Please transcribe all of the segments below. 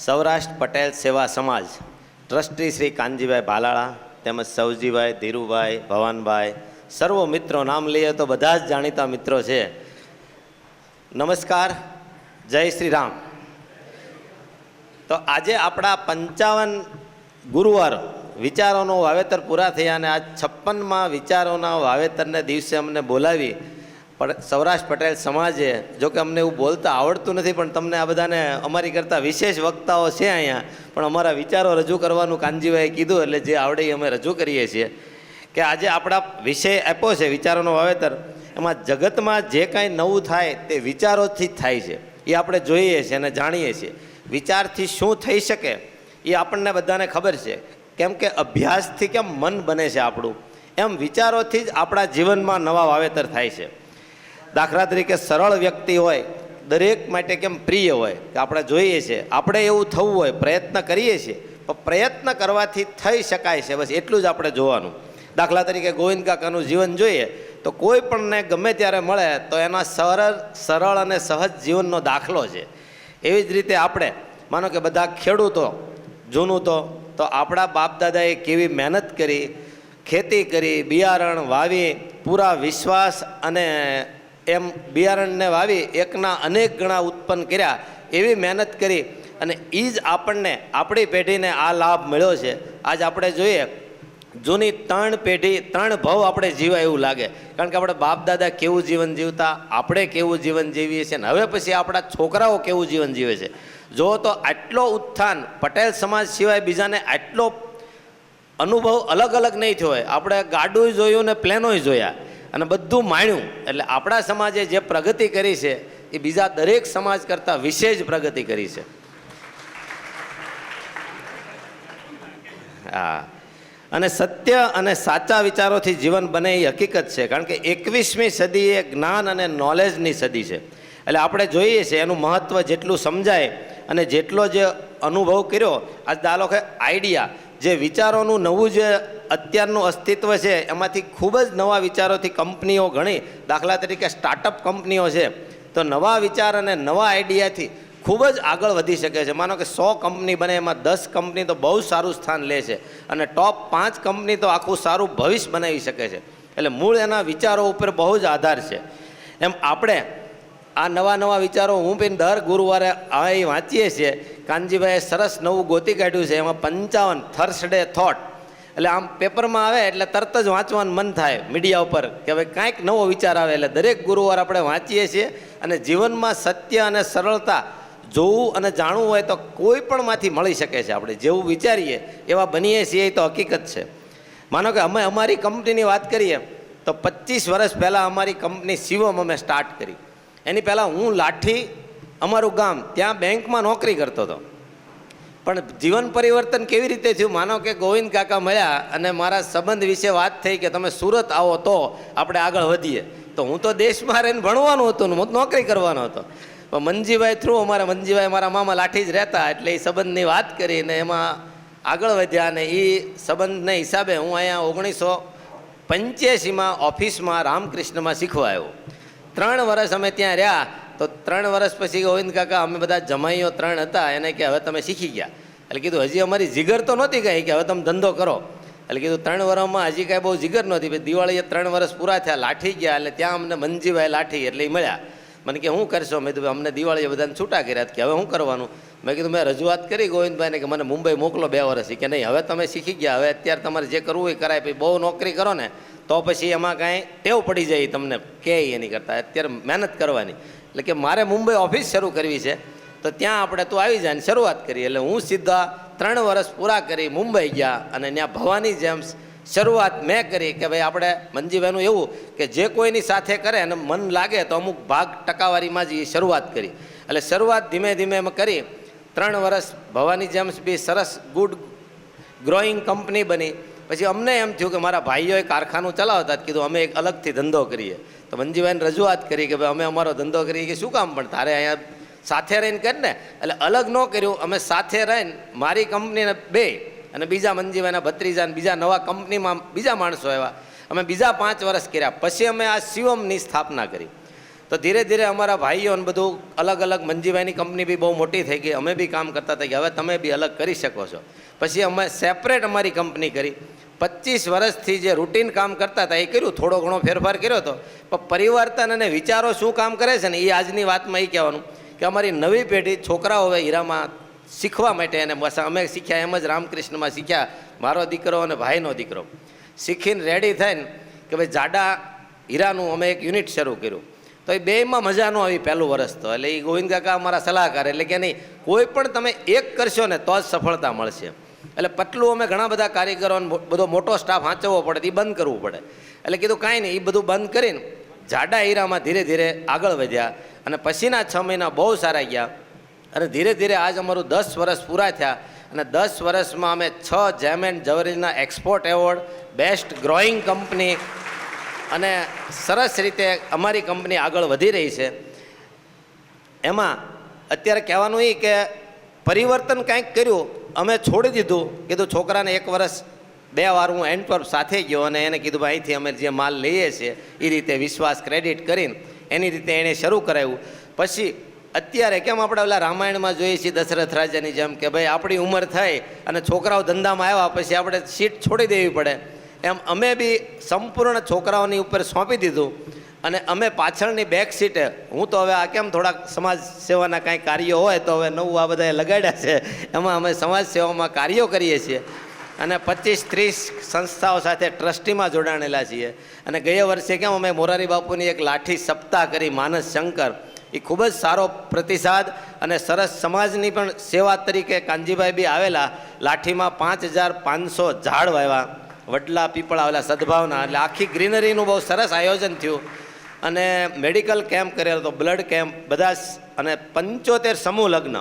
સૌરાષ્ટ્ર પટેલ સેવા સમાજ, ટ્રસ્ટી શ્રી કાનજીભાઈ ભાલાળા તેમજ સૌજીભાઈ ધીરુભાઈ, ભવાનભાઈ, સર્વ મિત્રો નામ લઈએ તો બધા જ જાણીતા મિત્રો છે. નમસ્કાર, જય શ્રી રામ. તો આજે આપણા પંચાવન ગુરુવાર વિચારોનો વાવેતર પૂરા થયા અને આ છપ્પનમાં વિચારોના વાવેતરને દિવસે અમને બોલાવી સૌરાષ્ટ્ર પટેલ સમાજે જો કે અમને એવું બોલતા આવડતું નથી, પણ તમને આ બધાને અમારી કરતાં વિશેષ વક્તાઓ છે અહીંયા. પણ અમારા વિચારો રજૂ કરવાનું કાનજીભાઈએ કીધું, એટલે જે આવડે અમે રજૂ કરીએ છીએ. કે આજે આપણા વિષય આપ્યો છે, વિચારોનો વાવેતર, એમાં જગતમાં જે કાંઈ નવું થાય તે વિચારોથી જ થાય છે. એ આપણે જોઈએ છીએ અને જાણીએ છીએ. વિચારથી શું થઈ શકે, એ આપણને બધાને ખબર છે. કેમ કે અભ્યાસથી કેમ મન બને છે આપણું? એમ વિચારોથી જ આપણા જીવનમાં નવા વાવેતર થાય છે. દાખલા તરીકે સરળ વ્યક્તિ હોય, દરેક માટે કેમ પ્રિય હોય, કે આપણે જોઈએ છીએ આપણે એવું થવું હોય, પ્રયત્ન કરીએ છીએ, પણ પ્રયત્ન કરવાથી થઈ શકાય છે, બસ એટલું જ આપણે જોવાનું. દાખલા તરીકે ગોવિંદ કાકાનું જીવન જોઈએ, તો કોઈ પણને ગમે ત્યારે મળે, તો એના સરળ સરળ અને સહજ જીવનનો દાખલો છે. એવી જ રીતે આપણે, માનો કે બધા ખેડૂતો, જૂનું તો તો આપણા બાપ દાદાએ કેવી મહેનત કરી, ખેતી કરી, બિયારણ વાવી, પૂરા વિશ્વાસ અને એમ બિયારણને વાવી એકના અનેક ગણા ઉત્પન્ન કર્યા, એવી મહેનત કરી અને એ જ આપણને આપણી પેઢીને આ લાભ મળ્યો છે. આજ આપણે જોઈએ, જૂની ત્રણ પેઢી, ત્રણ ભાવ આપણે જીવાય એવું લાગે. કારણ કે આપણે બાપ દાદા કેવું જીવન જીવતા, આપણે કેવું જીવન જીવીએ છીએ અને હવે પછી આપણા છોકરાઓ કેવું જીવન જીવે છે. જો તો આટલો ઉત્થાન પટેલ સમાજ સિવાય બીજાને આટલો અનુભવ અલગ અલગ નહીં થયો હોય. આપણે ગાડું જોયું ને પ્લેનોય જોયા. અને બધું માણ્યું. એટલે આપણા સમાજે જે પ્રગતિ કરી છે, એ બીજા દરેક સમાજ કરતાં વિશેષ પ્રગતિ કરી છે. હા. અને સત્ય અને સાચા વિચારોથી જીવન બને એ હકીકત છે, કારણ કે એકવીસમી સદી એ જ્ઞાન અને નોલેજની સદી છે. એટલે આપણે જોઈએ છીએ એનું મહત્ત્વ જેટલું સમજાય અને જેટલો જે અનુભવ કર્યો, આજ દાલો કે આઈડિયા જે વિચારોનું નવું જે અત્યારનું અસ્તિત્વ છે, એમાંથી ખૂબ જ નવા વિચારોથી કંપનીઓ ઘણી, દાખલા તરીકે સ્ટાર્ટઅપ કંપનીઓ છે, તો નવા વિચાર અને નવા આઈડિયાથી ખૂબ જ આગળ વધી શકે છે. માનો કે સો કંપની બને, એમાં દસ કંપની તો બહુ સારું સ્થાન લે છે અને ટોપ પાંચ કંપની તો આખું સારું ભવિષ્ય બનાવી શકે છે. એટલે મૂળ એના વિચારો ઉપર બહુ જ આધાર છે. એમ આપણે આ નવા નવા વિચારો હું પણ દર ગુરુવારે અહીં વાંચીએ છીએ કાનજીભાઈએ સરસ નવું ગોતી કાઢ્યું છે, એમાં પંચાવન થર્સડે થોટ એટલે આમ પેપરમાં આવે એટલે તરત જ વાંચવાનું મન થાય મીડિયા ઉપર, કે હવે કાંઈક નવો વિચાર આવે એટલે દરેક ગુરુવાર આપણે વાંચીએ છીએ અને જીવનમાં સત્ય અને સરળતા જોવું અને જાણવું હોય તો કોઈ પણમાંથી મળી શકે છે આપણે, જેવું વિચારીએ, એવા બનીએ છીએ એ તો હકીકત છે. માનો કે અમે અમારી કંપનીની વાત કરીએ, તો પચીસ વર્ષ પહેલાં અમારી કંપની શિવમ અમે સ્ટાર્ટ કરી. એની પહેલાં હું લાઠી અમારું ગામ ત્યાં બેંકમાં નોકરી કરતો હતો. પણ જીવન પરિવર્તન કેવી રીતે થયું? માનો કે ગોવિંદ કાકા મળ્યા અને મારા સંબંધ વિશે વાત થઈ કે તમે સુરત આવો તો આપણે આગળ વધીએ. તો હું તો દેશમાં રહીને ભણવાનું હતું હું નોકરી કરવાનો હતો. પણ મંજીભાઈ થ્રુ અમારા મંજીભાઈ મારા મામા લાઠી જ રહેતા એટલે એ સંબંધની વાત કરી અને એમાં આગળ વધ્યા અને એ સંબંધને હિસાબે હું અહીંયા ઓગણીસો પંચ્યાસીમાં ઓફિસમાં રામકૃષ્ણમાં શીખવા આવ્યો ત્રણ વર્ષ અમે ત્યાં રહ્યા. તો ત્રણ વર્ષ પછી ગોવિંદ કાકા, અમે બધા જમાઈઓ ત્રણ હતા, એને કે હવે તમે શીખી ગયા. એટલે કીધું, હજી અમારી જીગર તો નહોતી કહી કે હવે તમે ધંધો કરો. એટલે કીધું, ત્રણ વર્ષમાં હજી કાંઈ બહુ જીગર નહોતી દિવાળીએ ત્રણ વર્ષ પૂરા થયા, લાઠી ગયા, એટલે ત્યાં અમને મનજીભાઈ લાઠી એટલે એ મળ્યા. મને કે શું કરશો? મેં કીધું, અમને દિવાળીએ બધાને છૂટા કર્યા કે હવે શું કરવાનું? મેં કીધું, મેં રજૂઆત કરી ગોવિંદભાઈને, કે મને મુંબઈ મોકલો બે વર્ષથી કે નહીં, હવે તમે શીખી ગયા, હવે અત્યારે તમારે જે કરવું એ કરાય, પછી બહુ નોકરી કરો ને, તો પછી એમાં કાંઈ ટેવ પડી જાય તમને કે એની કરતાં. અત્યારે મહેનત કરવાની. એટલે કે મારે મુંબઈ ઓફિસ શરૂ કરવી છે, તો ત્યાં આપણે તું આવી જાય ને શરૂઆત કરી એટલે હું સીધા ત્રણ વર્ષ પૂરા કરી મુંબઈ ગયા અને ત્યાં ભવાની જેમ્સ શરૂઆત મેં કરી કે ભાઈ આપણે મંજીભાઈનું એવું કે જે કોઈની સાથે કરે અને મન લાગે તો અમુક ભાગ ટકાવારીમાં જ એ શરૂઆત કરી. એટલે શરૂઆત ધીમે ધીમે એમ કરી. ત્રણ વર્ષ ભવાની જેમ્સ બી સરસ ગુડ ગ્રોઈંગ કંપની બની. પછી અમને એમ થયું કે મારા ભાઈઓએ કારખાનું ચલાવતા કીધું, અમે એક અલગથી ધંધો કરીએ. તો મંજીભાઈને રજૂઆત કરી કે ભાઈ, અમે અમારો ધંધો કરીએ કે શું કામ? પણ તારે અહીંયા સાથે રહીને કર ને. એટલે અલગ ન કર્યું, અમે સાથે રહીને મારી કંપનીને બે અને બીજા મંજીભાઈના ભત્રીજાને બીજા નવા કંપનીમાં બીજા માણસો આવ્યા. અમે બીજા પાંચ વર્ષ કર્યા. પછી અમે આ શિવમની સ્થાપના કરી. તો ધીરે ધીરે અમારા ભાઈઓ ને બધું અલગ અલગ મંજીભાઈની કંપની બી બહુ મોટી થઈ ગઈ. અમે બી કામ કરતા હતા કે હવે તમે બી અલગ કરી શકો છો. પછી અમે સેપરેટ અમારી કંપની કરી. પચીસ વર્ષથી જે રૂટીન કામ કરતા હતા એ કર્યું. થોડો ઘણો ફેરફાર કર્યો હતો પણ પરિવર્તન અને વિચારો શું કામ કરે છે ને એ આજની વાતમાં એ કહેવાનું કે અમારી નવી પેઢી છોકરાઓ હવે હીરામાં શીખવા માટે અને બસ અમે શીખ્યા એમ જ રામકૃષ્ણમાં શીખ્યા. મારો દીકરો અને ભાઈનો દીકરો. શીખીને રેડી થઈને કે ભાઈ જાડા હીરાનું અમે એક યુનિટ શરૂ કર્યું. તો એ બેમાં મજા ન આવી પહેલું વર્ષ તો. એટલે એ ગોવિંદ કાકા અમારા સલાહકાર, એટલે કે નહીં, કોઈ પણ તમે એક કરશો ને તો જ સફળતા મળશે. એટલે પટલું અમે ઘણા બધા કારીગરોને બધો મોટો સ્ટાફ વાંચવો પડે એ બંધ કરવું પડે. એટલે કીધું કાંઈ નહીં એ બધું બંધ કરીને જાડા હીરામાં ધીરે ધીરે આગળ વધ્યા અને પછીના છ મહિના બહુ સારા ગયા. અને ધીરે ધીરે આજ અમારું દસ વર્ષ પૂરા થયા અને દસ વર્ષમાં અમે છ જેમ and જવરીના export award, best growing company અને સરસ રીતે અમારી કંપની આગળ વધી રહી છે. એમાં અત્યારે કહેવાનું એ કે પરિવર્તન કાંઈક કર્યું, અમે છોડી દીધું, કીધું છોકરાને એક વર્ષ, બે વાર હું એન્ટવર્પ સાથે ગયો અને એને કીધું, ભાઈ, અહીંથી અમે જે માલ લઈએ છીએ એ રીતે વિશ્વાસ ક્રેડિટ કરીને. એની રીતે એણે શરૂ કરાવ્યું. પછી અત્યારે કેમ આપણે ઓલા રામાયણમાં જોઈએ છીએ, દશરથ રાજાની જેમ કે, ભાઈ, આપણી ઉંમર થઈ અને છોકરાઓ ધંધામાં આવ્યા, પછી આપણે સીટ છોડી દેવી પડે. એમ અમે બી સંપૂર્ણ છોકરાઓની ઉપર સોંપી દીધું અને અમે પાછળની બેક સીટે હું તો હવે આ કેમ થોડાક સમાજ સેવાના કાંઈ કાર્યો હોય તો હવે નવું આ બધાએ લગાડ્યા છે. એમાં અમે સમાજ સેવામાં કાર્યો કરીએ છીએ. અને પચીસ ત્રીસ સંસ્થાઓ સાથે ટ્રસ્ટીમાં જોડાણેલા છીએ. અને ગયા વર્ષે કેમ અમે મોરારી બાપુની એક લાઠી સપ્તાહ કરી માનસ શંકર. એ ખૂબ જ સારો પ્રતિસાદ અને સરસ સમાજની પણ સેવા તરીકે કાનજીભાઈ બી આવેલા. લાઠીમાં પાંચ હજાર પાંચસો ઝાડ વાવ્યા. વડલા પીપળા આવેલા સદભાવના. એટલે આખી ગ્રીનરીનું બહુ સરસ આયોજન થયું. અને મેડિકલ કેમ્પ કરેલો હતો, બ્લડ કેમ્પ, બધા અને પંચોતેર સમૂહ લગ્ન.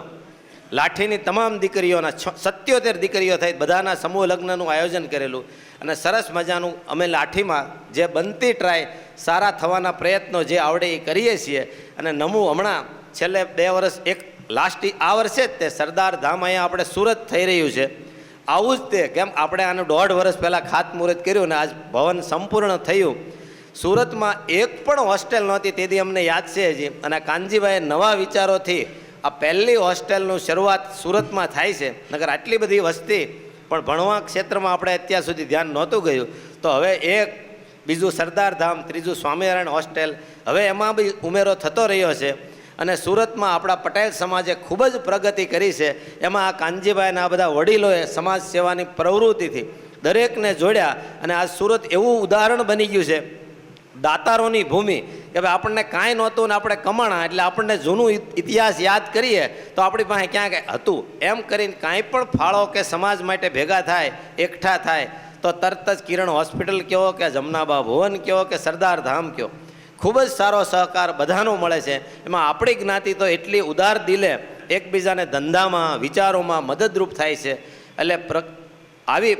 લાઠીની તમામ દીકરીઓના સત્યોતેર દીકરીઓ થઈ બધાના સમૂહ લગ્નનું આયોજન કરેલું. અને સરસ મજાનું અમે લાઠીમાં જે બનતી ટ્રાય સારા થવાના પ્રયત્નો જે આવડે એ કરીએ છીએ. અને નમું હમણાં છેલ્લે બે વર્ષ એક લાસ્ટ આ વર્ષે જ તે સરદાર ધામ અહીંયા આપણે સુરત થઈ રહ્યું છે. આવું જ તે. કેમ? આપણે આનું દોઢ વર્ષ પહેલાં ખાતમુહૂર્ત કર્યું ને આજ ભવન સંપૂર્ણ થયું. સુરતમાં એક પણ હોસ્ટેલ નહોતી, તેથી અમને યાદ છે હજી. અને કાનજીભાઈએ નવા વિચારોથી આ પહેલી હોસ્ટેલનું શરૂઆત સુરતમાં થાય છે. નગર આટલી બધી વસ્તી, પણ ભણવા ક્ષેત્રમાં આપણે અત્યાર સુધી ધ્યાન નહોતું ગયું. તો હવે એક, બીજું સરદાર ધામ ત્રીજું સ્વામિનારાયણ હોસ્ટેલ. હવે એમાં બી ઉમેરો થતો રહ્યો છે. અને સુરતમાં આપણા પટેલ સમાજે ખૂબ જ પ્રગતિ કરી છે. એમાં આ કાનજીભાઈના આ બધા વડીલોએ સમાજ સેવાની પ્રવૃત્તિથી દરેકને જોડ્યા અને આ સુરત એવું ઉદાહરણ બની ગયું છે. દાતારોની ભૂમિ કે ભાઈ આપણને કાંઈ નહોતું ને આપણે કમાણા એટલે આપણને જૂનું ઇતિહાસ યાદ કરીએ તો આપણી પાસે ક્યાંક હતું. એમ કરીને કાંઈ પણ ફાળો કે સમાજ માટે ભેગા થાય, એકઠા થાય, તો તરત જ કિરણ હોસ્પિટલ કહો કે જમનાબા ભુવન કહો કે સરદાર ધામ કહો ખૂબ જ સારો સહકાર બધાનો મળે છે. એમાં આપણી જ્ઞાતિ તો એટલી ઉદાર દિલે એકબીજાને ધંધામાં, વિચારોમાં મદદરૂપ થાય છે. એટલે પ્ર, આવી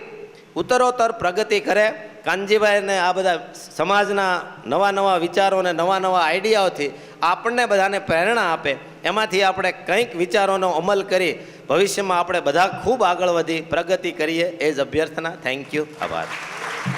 ઉત્તરોત્તર પ્રગતિ કરે. કાનજીભાઈને આ બધા સમાજના નવા નવા વિચારો અને નવા નવા આઈડિયાઓથી આપણને બધાને પ્રેરણા આપે. એમાંથી આપણે કંઈક વિચારોનો અમલ કરી ભવિષ્યમાં આપણે બધા ખૂબ આગળ વધી પ્રગતિ કરીએ. એ જ અભ્યર્થના. થેન્ક યુ આભાર.